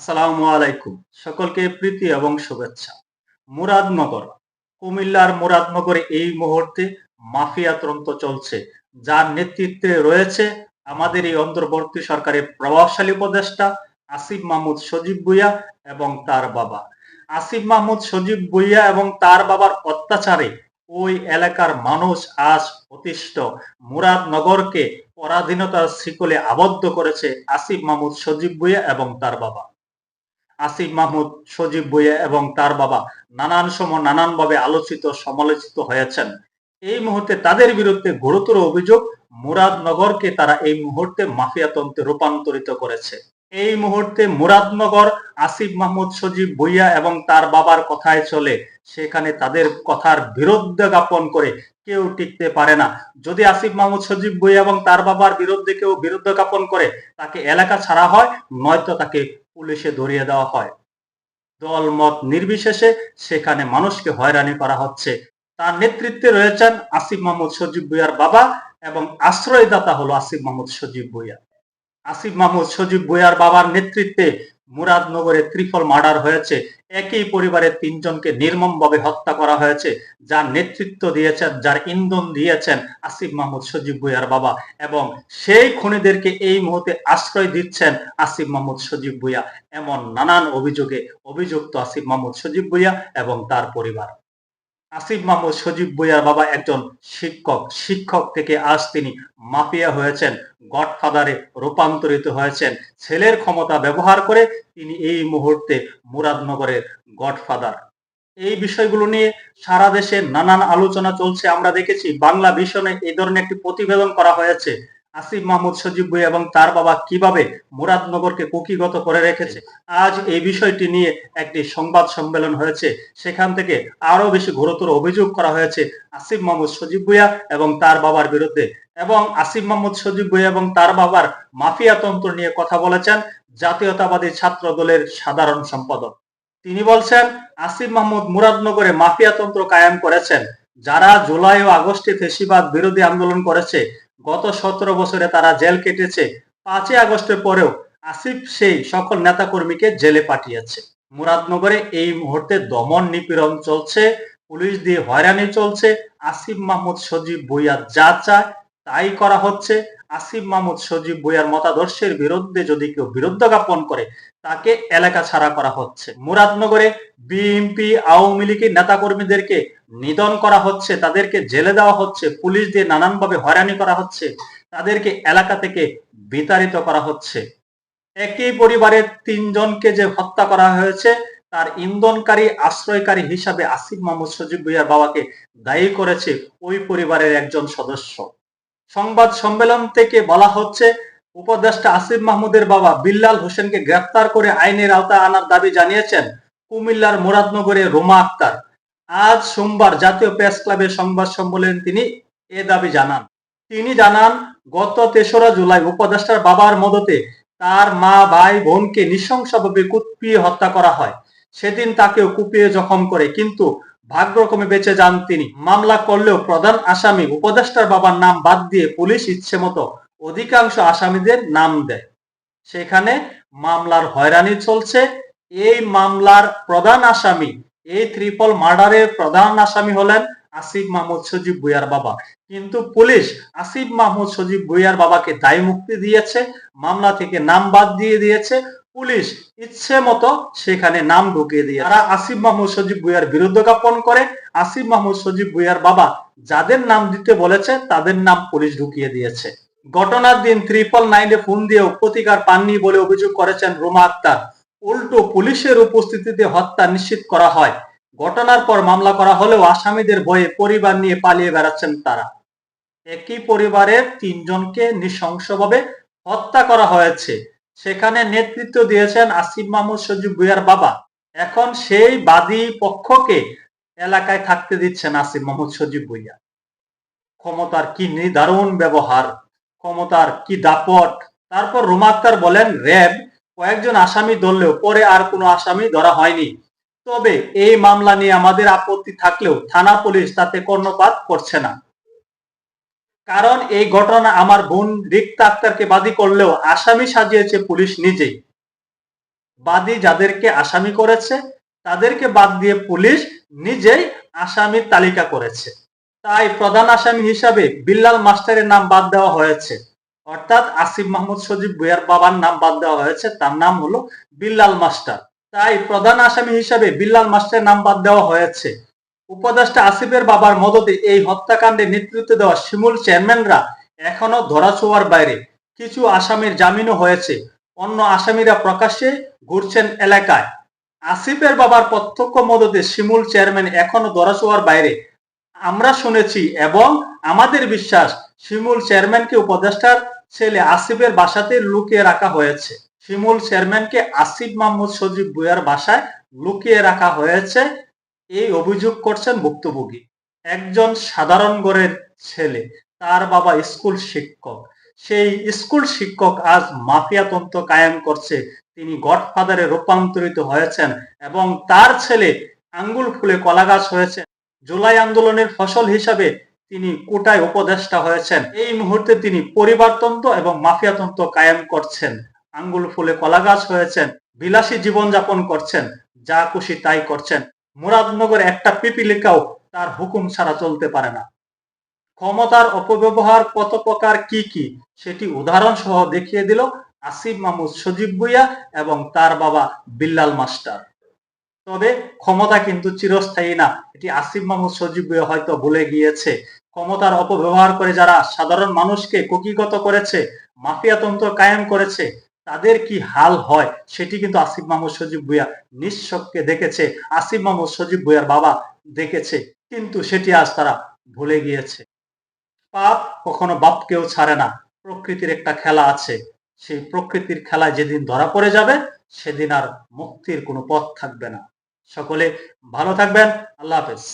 আসসালামু আলাইকুম। সকলকে প্রীতি এবং শুভেচ্ছা। মুরাদনগর, কুমিল্লার মুরাদনগরে এই মুহূর্তে মাফিয়া তন্ত্র চলছে। যার নেতৃত্বে রয়েছে আমাদের এই অন্তর্বর্তী সরকারের প্রভাবশালী উপদেষ্টা আসিফ মাহমুদ সজীব ভুইয়া এবং তার বাবা। আসিফ মাহমুদ সজীব ভুইয়া এবং তার বাবার অত্যাচারে ওই এলাকার মানুষ আজ অতিষ্ঠ। মুরাদনগরকে পরাধীনতার শিকলে আবদ্ধ করেছে আসিফ মাহমুদ সজীব ভুইয়া এবং তার বাবা। আসিফ মাহমুদ, সজীব ভুইয়া এবং তার বাবা নানান সময় নানানভাবে আলোচিত, সমালোচিত হয়েছেন। এই মুহূর্তে তাদের বিরুদ্ধে গুরুতর অভিযোগ মুরাদনগরকে তারা এই মুহূর্তে মাফিয়াতন্ত্রে রূপান্তরিত করেছে। এই মুহূর্তে মুরাদনগর, আসিফ মাহমুদ, সজীব ভুইয়া এবং তার বাবার কথায় চলে। সেখানে তাদের কথার বিরুদ্ধে জ্ঞাপন করে কেউ টিকতে পারে না। যদি আসিফ মাহমুদ, সজীব ভুইয়া এবং তার বাবার বিরুদ্ধে কেউ বিরুদ্ধ জ্ঞাপন করে, তাকে এলাকা ছাড়া হয়, নয়তো তাকে পুলিশে ধরিয়ে দেওয়া হয়। দল মত নির্বিশেষে সেখানে মানুষকে হয়রানি করা হচ্ছে। তার নেতৃত্বে রয়েছেন আসিফ মাহমুদ সজীব ভুইয়ার বাবা এবং আশ্রয়দাতা হলো আসিফ মাহমুদ সজীব ভুইয়া। আসিফ মাহমুদ সজীব ভুইয়ার বাবার নেতৃত্বে মুরাদনগরে ত্রিফল মার্ডার হয়েছে। একই পরিবারের তিনজনকে নির্মমভাবে হত্যা করা হয়েছে, যার নেতৃত্ব দিয়েছেন, যার ইন্ধন দিয়েছেন আসিফ মাহমুদ সজীব ভুইয়ার বাবা এবং সেই খুনিদেরকে এই মুহূর্তে আশ্রয় দিচ্ছেন আসিফ মাহমুদ সজীব ভুইয়া। এমন নানান অভিযোগে অভিযুক্ত আসিফ মাহমুদ সজীব ভুইয়া এবং তার পরিবার। আসিফ মাহমুদ সজীব ভুইয়ার বাবা একজন শিক্ষক। শিক্ষক থেকে আজ তিনি মাফিয়া হয়েছেন, গডফাদারে রূপান্তরিত হয়েছেন। ছেলের ক্ষমতা ব্যবহার করে তিনি এই মুহূর্তে মুরাদনগরের গডফাদার। এই বিষয়গুলো নিয়ে সারা দেশে নানান আলোচনা চলছে। আমরা দেখেছি বাংলা ভীষণে এই ধরনের একটি প্রতিবেদন করা হয়েছে। আসিফ মাহমুদ সজীব ভুইয়া এবং তার বাবা কীভাবে মুরাদনগরকে কুকিগত করে রেখেছে? আজ এই বিষয়টি নিয়ে একটি সংবাদ সম্মেলন হয়েছে। সেখান থেকে আরও বেশি গুরুতর অভিযোগ করা হয়েছে আসিফ মাহমুদ সজীব ভুইয়া এবং তার বাবার বিরুদ্ধে। এবং আসিফ মাহমুদ সজীব ভুইয়া এবং তার বাবার মাফিয়া তন্ত্র নিয়ে কথা বলেছেন জাতীয়তাবাদী ছাত্র দলের সাধারণ সম্পাদক। তিনি বলছেন, আসিফ মাহমুদ মুরাদনগরে মাফিয়া তন্ত্র কায়েম করেছেন। যারা জুলাই ও আগস্টে ফেসিবাদ বিরোধী আন্দোলন করেছে গত সতেরো বছরে তারা জেল কেটেছে। পাঁচই আগস্টের পরেও আসিফ সেই সকল নেতাকর্মীকে জেলে পাঠিয়েছে। মুরাদনগরে এই মুহূর্তে দমন নিপীড়ন চলছে, পুলিশ দিয়ে হয়রানি চলছে। আসিফ মাহমুদ সজীব বইয়া যা চায় তাই করা হচ্ছে। আসিফ মাহমুদ সজীব বইয়ার মতাদর্শের বিরুদ্ধে যদি কেউ বিরুদ্ধ জ্ঞাপন করে, তাকে এলাকা ছাড়া করা হচ্ছে। মুরাদনগরে বিএনপি আওয়ামী লীগের নেতাকর্মীদেরকে নিধন করা হচ্ছে, তাদেরকে জেলে দেওয়া হচ্ছে, পুলিশ দিয়ে নানানভাবে হয়রানি করা হচ্ছে, তাদেরকে এলাকা থেকে বিতাড়িত করা হচ্ছে। একই পরিবারের তিনজনকে যে হত্যা করা হয়েছে, তার ইন্ধনকারী, আশ্রয়কারী হিসাবে আসিফ মাহমুদ সজীব ভুইয়ার বাবাকে দায়ী করেছে ওই পরিবারের একজন সদস্য। সংবাদ সম্মেলন থেকে বলা হচ্ছে, উপদেষ্টা আসিফ মাহমুদের বাবা বিল্লাল হোসেনকে গ্রেফতার করে আইনের আওতায় আনার দাবি জানিয়েছেন কুমিল্লার মুরাদনগরে রোমা আক্তার। আজ সোমবার জাতীয় প্রেস ক্লাবের সংবাদ সম্মেলনে তিনি এ দাবি জানান। তিনি জানান, গত তেসরা জুলাই উপদেষ্টার বাবার মদতে তার মা, ভাই, বোনকে নৃশংসভাবে কুপিয়ে হত্যা করা হয়। সেদিন তাকেও কুপিয়ে জখম করে। কিন্তু ভাগ্যক্রমে বেঁচে যান তিনি। মামলা করলেও প্রধান আসামি উপদেষ্টার বাবার নাম বাদ দিয়ে পুলিশ ইচ্ছে মতো অধিকাংশ আসামিদের নাম দেয়। সেখানে মামলার হয়রানি চলছে। এই মামলার প্রধান আসামি, এই ত্রিপল মার্ডারের প্রধান আসামি হলেন আসিফ মাহমুদ সজীব ভুইয়ার বাবা। কিন্তু পুলিশ আসিফ মাহমুদ সজীব ভুইয়ার বাবাকে দায় মুক্তি দিয়েছে, মামলা থেকে নাম বাদ দিয়ে দিয়েছে। পুলিশ ইচ্ছে মতো সেখানে নাম ঢুকিয়ে দিয়ে। তারা আসিফ মাহমুদ সজীব ভুইয়ার বিরুদ্ধ জ্ঞাপন করে। আসিফ মাহমুদ সজীব ভুইয়ার বাবা যাদের নাম দিতে বলেছে, তাদের নাম পুলিশ ঢুকিয়ে দিয়েছে। ঘটনার দিন ত্রিপল নাইনে ফোন দিয়েও প্রতিকার পাননি বলে অভিযোগ করেছেন রুমা আক্তার। উল্টো পুলিশের উপস্থিতিতে হত্যা নিশ্চিত করা হয়। ঘটনার পর মামলা করা হলেও আসামিদের ভয়ে পরিবার নিয়ে পালিয়ে বেড়াচ্ছেন তারা। একই পরিবারের তিনজনকে নৃশংসভাবে হত্যা করা হয়েছে। সেখানে নেতৃত্ব দিয়েছেন আসিফ মাহমুদ সজীব ভুইয়ার বাবা। এখন সেই বাদী পক্ষকে এলাকায় থাকতে দিচ্ছেন আসিফ মাহমুদ সজীব ভুইয়া ক্ষমতার কি নিদারুণ ব্যবহার, ক্ষমতার কি দাপট। তারপর রোমাক্তার বলেন, র্যাব, কয়েকজন আসামি ধরলেও পরে আর কোনো আসামি ধরা হয়নি। তবে এই মামলা নিয়ে আমাদের আপত্তি থাকলেও থানা পুলিশ তাতে কর্ণপাত করছে না। কারণ এই ঘটনা আমার বোন রিক্তা আক্তারকে বাদী করলেও আসামি সাজিয়েছে পুলিশ নিজেই। বাদী যাদেরকে আসামি করেছে, তাদেরকে বাদ দিয়ে পুলিশ নিজেই আসামির তালিকা করেছে। তাই প্রধান আসামি হিসাবে বিল্লাল মাস্টারের নাম বাদ দেওয়া হয়েছে। অর্থাৎ আসিফ মাহমুদ সজীব ভুইয়ার বাবার নাম বাদ দেওয়া হয়েছে, তার নাম হলো বিল্লাল মাস্টার। তাই প্রধান আসামি হিসাবে বিল্লাল মাস্টারের নাম বাদ দেওয়া হয়েছে। উপদেষ্টা আসিফের বাবার মদতে এই হত্যাকাণ্ডে নেতৃত্ব দেওয়া শিমুল চেয়ারম্যানরা এখনও ধরাছোঁয়ার বাইরে। কিছু আসামির জামিনও হয়েছে। অন্য আসামিরা প্রকাশ্যে ঘুরছেন এলাকায়। আসিফের বাবার প্রত্যক্ষ মদতে শিমুল চেয়ারম্যান এখনও ধরাছোঁয়ার বাইরে। আমরা শুনেছি এবং আমাদের বিশ্বাস, শিমুল চেয়ারম্যানকে উপদেষ্টার ছেলে আসিফের বাসাতে লুকিয়ে রাখা হয়েছে। শিমুল চেয়ারম্যানকে আসিফ মাহমুদ সজীব ভুইয়ার বাসায় লুকিয়ে রাখা হয়েছে। এই অভিযোগ করছেন ভুক্তভোগী। একজন সাধারণ ঘরের ছেলে, তার বাবা স্কুল শিক্ষক। সেই স্কুল শিক্ষক আজ মাফিয়া তন্ত্র কায়েম করছে। তিনি গডফাদারে রূপান্তরিত হয়েছেন এবং তার ছেলে আঙ্গুল ফুলে কলাগাছ হয়েছে। জুলাই আন্দোলনের ফসল হিসাবে তিনি কোটায় উপদেষ্টা হয়েছেন। এই মুহূর্তে তিনি পরিবারতন্ত্র এবং মাফিয়াতন্ত্র কায়েম করছেন। আঙ্গুল ফুলে কলাগাছ হয়েছেন, বিলাসী জীবনযাপন করছেন, যা খুশি তাই করছেন। মুরাদনগর একটা পিপিলিকাও তার হুকুম ছাড়া চলতে পারে না। ক্ষমতার অপব্যবহার কত প্রকার কি কি? সেটি উদাহরণ সহ দেখিয়ে দিল আসিফ মাহমুদ সজীব ভুইয়া এবং তার বাবা বিল্লাল মাস্টার। তবে ক্ষমতা কিন্তু চিরস্থায়ী না, এটি আসিফ মাহমুদ সজীব ভুইয়া হয়তো ভুলে গিয়েছে। ক্ষমতার অপব্যবহার করে যারা সাধারণ মানুষকে কুকিগত করেছে, মাফিয়াতন্ত্র কায়েম করেছে তাদের কি হাল হয় সেটি কিন্তু আসিফ মাহমুদ সজীব ভুইয়া নিঃশককে দেখেছে। আসিফ মাহমুদ সজীব ভুইয়ার বাবা দেখেছে, কিন্তু সেটি আজ তারা ভুলে গিয়েছে। পাপ কখনো বাপকেও ছাড়ে না, প্রকৃতির একটা খেলা আছে। সেই প্রকৃতির খেলায় যেদিন ধরা পড়ে যাবে, সেদিন আর মুক্তির কোনো পথ থাকবে না। সকলে ভালো থাকবেন, আল্লাহ হাফেজ।